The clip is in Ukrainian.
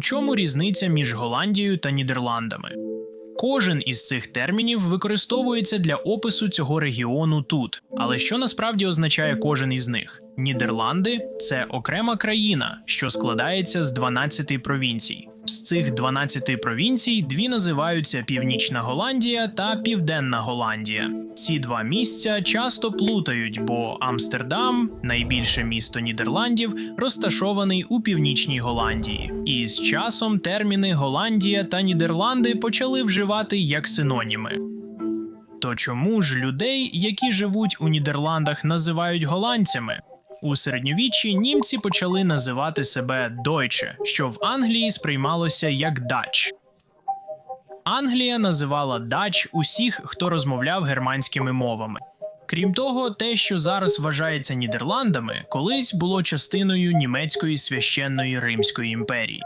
Чому різниця між Голландією та Нідерландами? Кожен із цих термінів використовується для опису цього регіону тут. Але що насправді означає кожен із них? Нідерланди це окрема країна, що складається з 12 провінцій. З цих 12 провінцій дві називаються Північна Голландія та Південна Голландія. Ці два місця часто плутають, бо Амстердам, найбільше місто Нідерландів, розташований у північній Голландії. І з часом терміни Голландія та Нідерланди почали вживати як синоніми. То чому ж людей, які живуть у Нідерландах, називають голландцями? У середньовіччі німці почали називати себе Deutsche, що в Англії сприймалося як Дач. Англія називала Дач усіх, хто розмовляв германськими мовами. Крім того, те, що зараз вважається Нідерландами, колись було частиною німецької священної Римської імперії.